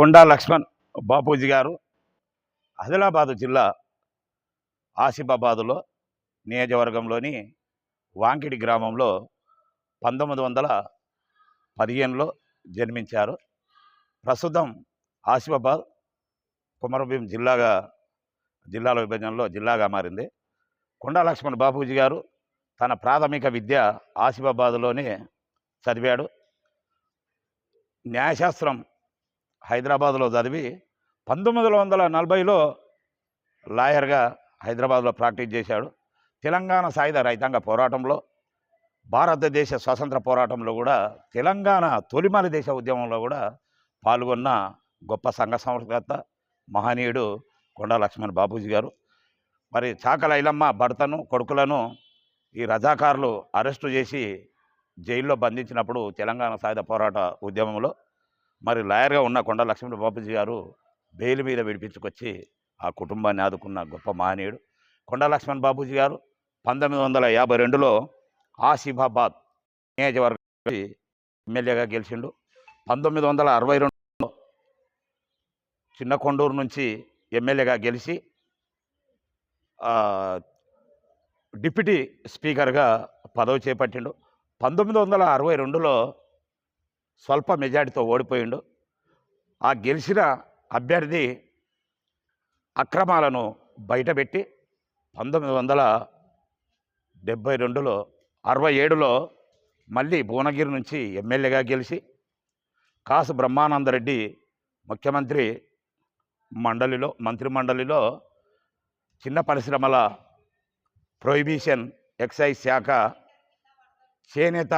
కొండా లక్ష్మణ్ బాపూజీ గారు ఆదిలాబాదు జిల్లా ఆసిఫాబాదులో నియోజకవర్గంలోని వాంకిడి గ్రామంలో పంతొమ్మిది వందల పదిహేనులో జన్మించారు. ప్రస్తుతం ఆసిఫాబాద్ కుమరభీం జిల్లాగా జిల్లాల విభజనలో జిల్లాగా మారింది. కొండా లక్ష్మణ్ బాపూజీ గారు తన ప్రాథమిక విద్య ఆసిఫాబాద్లోనే చదివాడు. న్యాయశాస్త్రం హైదరాబాద్లో చదివి పంతొమ్మిది వందల నలభైలో లాయర్గా హైదరాబాద్లో ప్రాక్టీస్ చేశాడు. తెలంగాణ సాయుధ రైతాంగ పోరాటంలో భారతదేశ స్వాతంత్ర పోరాటంలో కూడా తెలంగాణ తొలిమలి దేశ ఉద్యమంలో కూడా పాల్గొన్న గొప్ప సంఘ సంస్కర్త మహనీయుడు కొండా లక్ష్మణ్ బాబూజీ గారు. మరి చాకల ఐలమ్మ భర్తను కొడుకులను ఈ రజాకారులు అరెస్టు చేసి జైల్లో బంధించినప్పుడు తెలంగాణ సాయుధ పోరాట ఉద్యమంలో మరి లాయర్గా ఉన్న కొండ లక్ష్మణ బాపూజీ గారు బెయిల్ మీద విడిపించుకొచ్చి ఆ కుటుంబాన్ని ఆదుకున్న గొప్ప మహనీయుడు. కొండ లక్ష్మణ్ బాబూజీ గారు పంతొమ్మిది వందల యాభై రెండులో ఆసిఫాబాద్ నియోజకవర్గం ఎమ్మెల్యేగా గెలిచిండు. పంతొమ్మిది వందల అరవై రెండులో చిన్న కొండూరు నుంచి ఎమ్మెల్యేగా గెలిచి డిప్యూటీ స్పీకర్గా పదవి చేపట్టిండు. పంతొమ్మిది వందల అరవై రెండులో స్వల్ప మెజార్టీతో ఓడిపోయిండు. ఆ గెలిచిన అభ్యర్థి అక్రమాలను బయటపెట్టి పంతొమ్మిది వందల డెబ్భై రెండులో అరవై ఏడులో మళ్ళీ భువనగిరి నుంచి ఎమ్మెల్యేగా గెలిచి కాసు బ్రహ్మానందరెడ్డి ముఖ్యమంత్రి మండలిలో మంత్రిమండలిలో చిన్న పరిశ్రమల ప్రొహిబిషన్ ఎక్సైజ్ శాఖ చేనేత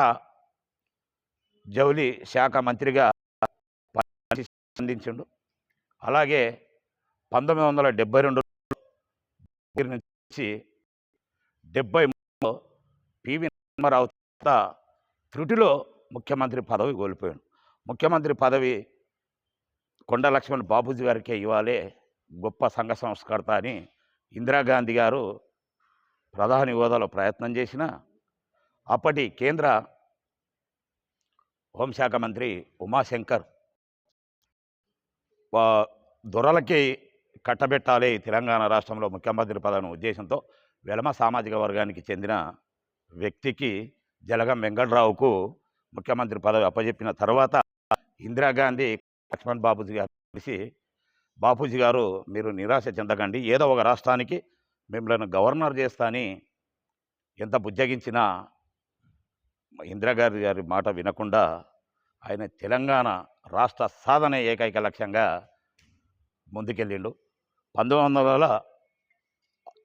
జౌలి శాఖ మంత్రిగా స్పందించిండు. అందించిండు అలాగే పంతొమ్మిది వందల డెబ్బై రెండు నుంచి డెబ్బై మూడులో పివి నరసింహారావు త్రుటిలో ముఖ్యమంత్రి పదవి కోల్పోయాడు. ముఖ్యమంత్రి పదవి కొండ లక్ష్మణ్ బాబూజీ గారికే ఇవ్వాలి గొప్ప సంఘ సంస్కర్త అని ఇందిరాగాంధీ గారు ప్రధాని హోదాలో ప్రయత్నం చేసిన అప్పటి కేంద్ర హోంశాఖ మంత్రి ఉమాశంకర్. వా- దొరలకి కట్టబెట్టాలి తెలంగాణ రాష్ట్రంలో ముఖ్యమంత్రి పదవిని ఉద్దేశంతో వెలమ సామాజిక వర్గానికి చెందిన వ్యక్తికి జలగం వెంకట్రావుకు ముఖ్యమంత్రి పదవి అప్పజెప్పిన తర్వాత ఇందిరాగాంధీ లక్ష్మణ్ బాబూజీ గారు కలిసి బాపూజీ గారు మీరు నిరాశ చెందకండి. ఏదో ఒక రాష్ట్రానికి మిమ్మల్ని గవర్నర్ చేస్తా అని ఎంత బుజ్జగించినా ఇందిరాగాంధీ గారి మాట వినకుండా ఆయన తెలంగాణ రాష్ట్ర సాధన ఏకైక లక్ష్యంగా ముందుకెళ్ళిండు. పంతొమ్మిది వందల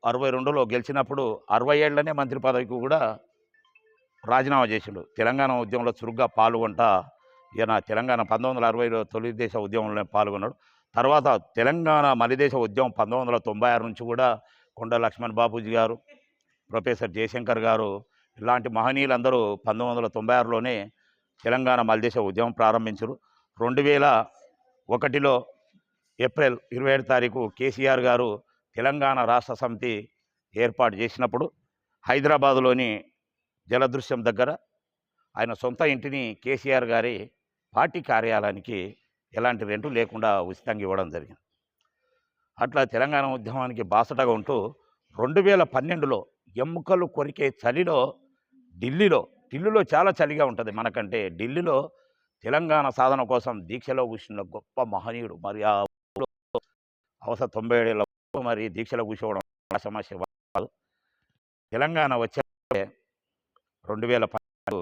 అరవై రెండులో గెలిచినప్పుడు అరవై ఏళ్ళనే మంత్రి పదవికి కూడా రాజీనామా చేసిండు. తెలంగాణ ఉద్యమంలో చురుగ్గా పాల్గొంటా ఈయన తెలంగాణ పంతొమ్మిది వందల అరవైలో తొలి దేశ ఉద్యమంలో పాల్గొన్నాడు. తర్వాత తెలంగాణ మలిదేశ ఉద్యమం పంతొమ్మిది వందల తొంభై ఆరు నుంచి కూడా కొండ లక్ష్మణ్ బాపూజీ గారు ప్రొఫెసర్ జయశంకర్ గారు ఇలాంటి మహనీయులందరూ పంతొమ్మిది వందల తొంభై ఆరులోనే తెలంగాణ మలిదేశ ఉద్యమం ప్రారంభించారు. రెండు వేల ఒకటిలో ఏప్రిల్ ఇరవై ఏడు తారీఖు కేసీఆర్ గారు తెలంగాణ రాష్ట్ర సమితి ఏర్పాటు చేసినప్పుడు హైదరాబాదులోని జలదృశ్యం దగ్గర ఆయన సొంత ఇంటిని కేసీఆర్ గారి పార్టీ కార్యాలయానికి ఎలాంటి రెంటు లేకుండా ఉచితంగా ఇవ్వడం జరిగింది. అట్లా తెలంగాణ ఉద్యమానికి బాసటగా ఉంటూ రెండు వేల పన్నెండులో ఎముకలు కొరికే చలిలో ఢిల్లీలో ఢిల్లీలో చాలా చలిగా ఉంటుంది మనకంటే. ఢిల్లీలో తెలంగాణ సాధన కోసం దీక్షలో కూర్చున్న గొప్ప మహనీయుడు మరి ఆ ఊళ్ళో అవసర తొంభై ఏడేళ్ళ మరి దీక్షలో కూర్చోవడం ఆ సమస్య కాదు. తెలంగాణ వచ్చే రెండు వేల పన్నెండు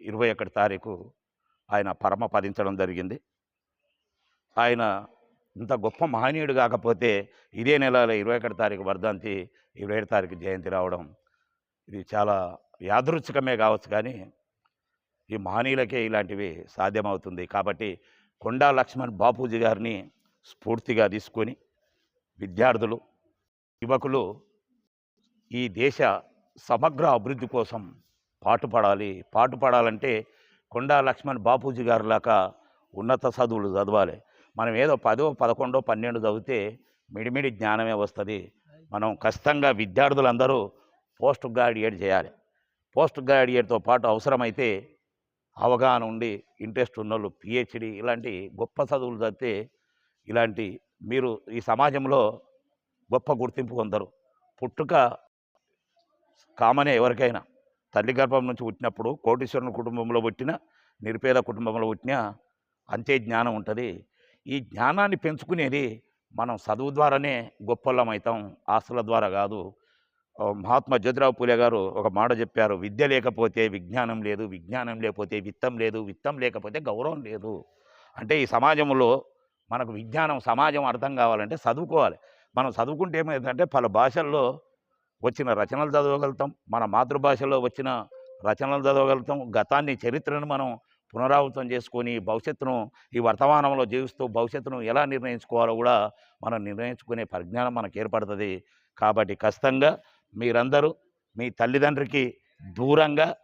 ఇరవై ఒకటి తారీఖు ఆయన పరమ పదించడం జరిగింది. ఆయన ఇంత గొప్ప మహనీయుడు కాకపోతే ఇదే నెలలో ఇరవై ఒకటి తారీఖు వర్ధంతి ఇరవై ఏడు తారీఖు జయంతి రావడం ఇది చాలా యాదృచ్ఛికమే కావచ్చు కానీ ఈ మహనీయులకే ఇలాంటివి సాధ్యమవుతుంది. కాబట్టి కొండా లక్ష్మణ్ బాపూజీ గారిని స్ఫూర్తిగా తీసుకొని విద్యార్థులు యువకులు ఈ దేశ సమగ్ర అభివృద్ధి కోసం పాటుపడాలి. పాటుపడాలంటే కొండా లక్ష్మణ్ బాపూజీ గారు లాగా ఉన్నత చదువులు చదవాలి. మనం ఏదో పదో పదకొండో పన్నెండు చదివితే మిడిమిడి జ్ఞానమే వస్తుంది. మనం ఖచ్చితంగా విద్యార్థులందరూ పోస్ట్ గ్రాడ్యుయేట్ చేయాలి. పోస్ట్ గ్రాడ్యుయేట్తో పాటు అవసరమైతే అవగాహన ఉండి ఇంట్రెస్ట్ ఉన్నోళ్ళు పిహెచ్డి ఇలాంటి గొప్ప చదువులు చదివితే ఇలాంటి మీరు ఈ సమాజంలో గొప్ప గుర్తింపు పొందరు. పుట్టుక కామనే ఎవరికైనా. తల్లి గర్భం నుంచి పుట్టినప్పుడు కోటీశ్వరుని కుటుంబంలో పుట్టిన నిరుపేద కుటుంబంలో పుట్టిన అంతే జ్ఞానం ఉంటుంది. ఈ జ్ఞానాన్ని పెంచుకునేది మనం చదువు ద్వారానే గొప్పలం అవుతాం ఆస్తుల ద్వారా కాదు. మహాత్మా జ్యోతిరావు పూలే గారు ఒక మాట చెప్పారు. విద్య లేకపోతే విజ్ఞానం లేదు విజ్ఞానం లేకపోతే విత్తం లేదు విత్తం లేకపోతే గౌరవం లేదు. అంటే ఈ సమాజంలో మనకు విజ్ఞానం సమాజం అర్థం కావాలంటే చదువుకోవాలి. మనం చదువుకుంటే ఏమైందంటే పలు భాషల్లో వచ్చిన రచనలు చదవగలుగుతాం. మన మాతృభాషలో వచ్చిన రచనలు చదవగలుగుతాం. గతాన్ని చరిత్రను మనం పునరావృతం చేసుకొని భవిష్యత్తును ఈ వర్తమానంలో జీవిస్తూ భవిష్యత్తును ఎలా నిర్ణయించుకోవాలో కూడా మనం నిర్ణయించుకునే పరిజ్ఞానం మనకు ఏర్పడుతుంది. కాబట్టి ఖచ్చితంగా మీరందరూ మీ తల్లిదండ్రికి దూరంగా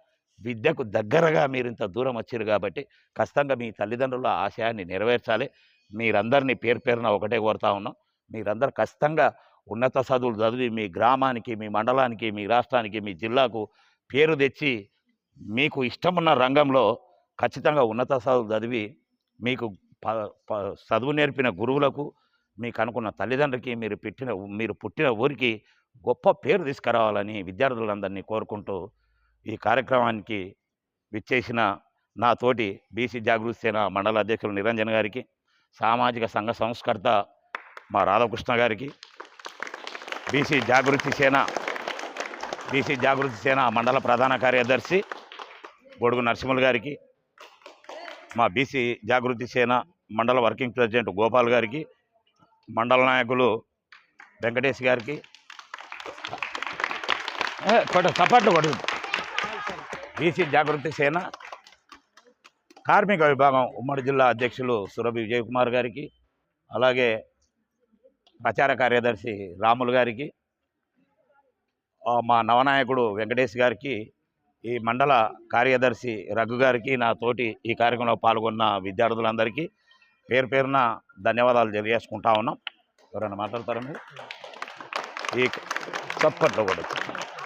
విద్యకు దగ్గరగా మీరు ఇంత దూరం వచ్చారు కాబట్టి ఖచ్చితంగా మీ తల్లిదండ్రుల ఆశయాన్ని నెరవేర్చాలి. మీరందరినీ పేరు పేరున ఒకటే కోరుతా ఉన్నాం. మీరందరూ ఖచ్చితంగా ఉన్నత చదువులు చదివి మీ గ్రామానికి మీ మండలానికి మీ రాష్ట్రానికి మీ జిల్లాకు పేరు తెచ్చి మీకు ఇష్టమున్న రంగంలో ఖచ్చితంగా ఉన్నత చదువులు చదివి మీకు ప ప- చదువు నేర్పిన గురువులకు మీకు అనుకున్న తల్లిదండ్రులకి మీరు పెట్టిన మీరు పుట్టిన ఊరికి గొప్ప పేరు తీసుకురావాలని విద్యార్థులందరినీ కోరుకుంటూ ఈ కార్యక్రమానికి విచ్చేసిన నా తోటి బీసీ జాగృతి సేన మండల అధ్యక్షులు నిరంజన్ గారికి సామాజిక సంఘ సంస్కర్త మా రాధాకృష్ణ గారికి బీసీ జాగృతి సేన బీసీ జాగృతి సేన మండల ప్రధాన కార్యదర్శి గొడుగు నరసింహులు గారికి మా బీసీ జాగృతి సేన మండల వర్కింగ్ ప్రెసిడెంట్ గోపాల్ గారికి మండల నాయకులు వెంకటేష్ గారికి. ఏ, కొట్టు చప్పట్లు కొట్టు. బీసీ జాగృతి సేన కార్మిక విభాగం ఉమ్మడి జిల్లా అధ్యక్షులు సురభి విజయకుమార్ గారికి అలాగే ప్రచార కార్యదర్శి రాములు గారికి మా నవనాయకుడు వెంకటేష్ గారికి ఈ మండల కార్యదర్శి రఘు గారికి నా తోటి ఈ కార్యక్రమంలో పాల్గొన్న విద్యార్థులందరికీ పేరు పేరున ధన్యవాదాలు తెలియజేసుకుంటా ఉన్నాం. ఎవరైనా మాట్లాడతారా మీరు? ఈ చప్పట్లో కూడా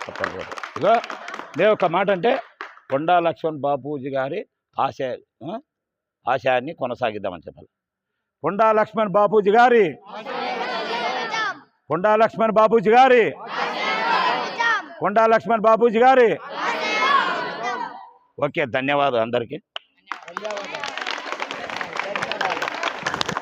చప్పట్లో కూడా ఇక నేను ఒక మాట అంటే కొండా లక్ష్మణ్ బాపూజీ గారి ఆశ ఆశయాన్ని కొనసాగిద్దామని చెప్పాలి. కొండా లక్ష్మణ్ బాపూజీ గారి కొండా లక్ష్మణ్ బాపూజీ గారి కొండా లక్ష్మణ్ బాపూజీ గారి ఓకే ధన్యవాదాలు అందరికీ.